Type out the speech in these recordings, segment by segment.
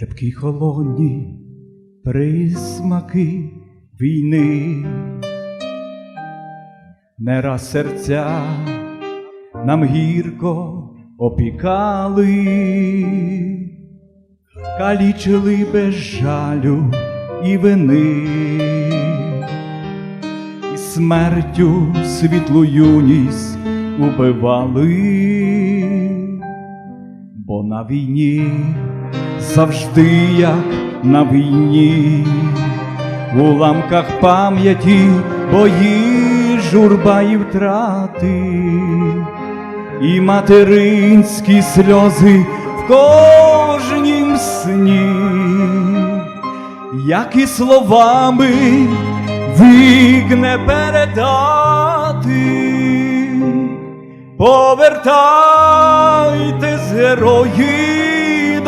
терпкі холодні присмаки війни, не раз серця нам гірко опікали, калічили без жалю і вини, і смертю світлу юність убивали, бо на війні завжди як на війні, у ламках пам'яті бої, журба і втрати, і материнські сльози в кожнім сні, як і словами вік не передати. Повертайтесь, герої,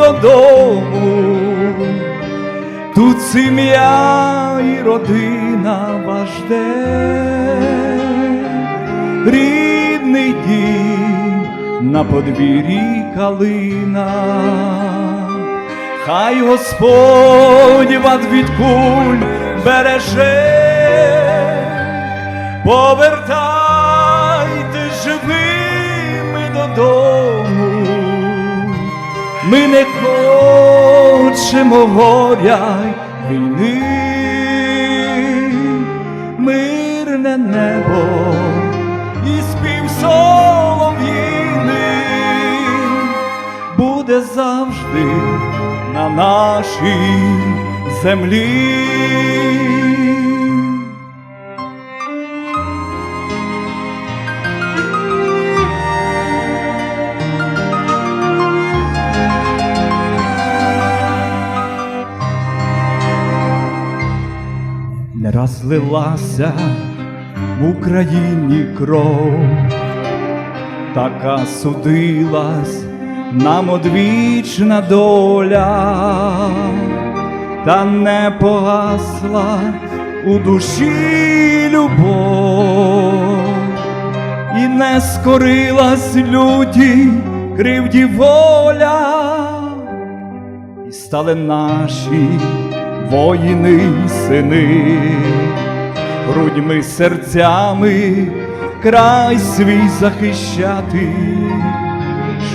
додому, тут сім'я і родина вас жде, рідний дім на подвір'ї калина, хай Господь вас від куль береже, повертайте ми не хочемо горя й війни, мирне небо і спів солов'їни буде завжди на нашій землі. Не раз лилася в Україні кров, така судилась нам одвічна доля, та не погасла у душі любов, і не скорилась люті кривді воля і стали наші воїни й сини, грудьми серцями край свій захищати,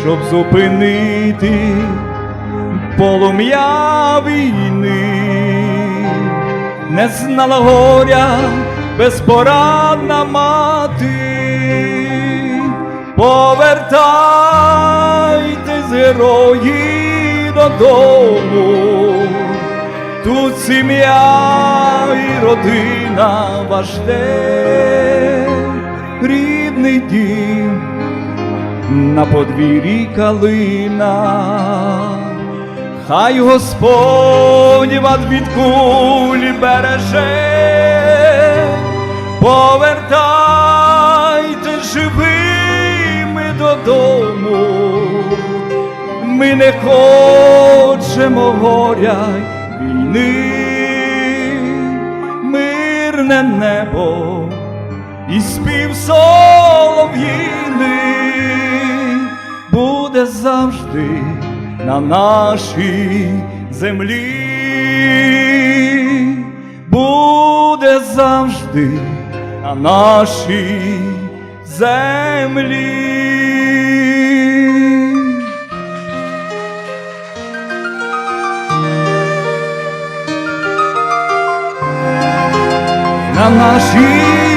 щоб зупинити полум'я війни, не знала горя безпорадна мати, повертайтесь, герої, додому. Тут сім'я і родина жде, рідний дім на подвір'ї калина, хай Господь вас від куль береже, повертайте живими додому. Ми не хочемо горя й війни, мирне небо і спів солов'їни буде завжди на нашій землі, буде завжди на нашій землі. Нашій.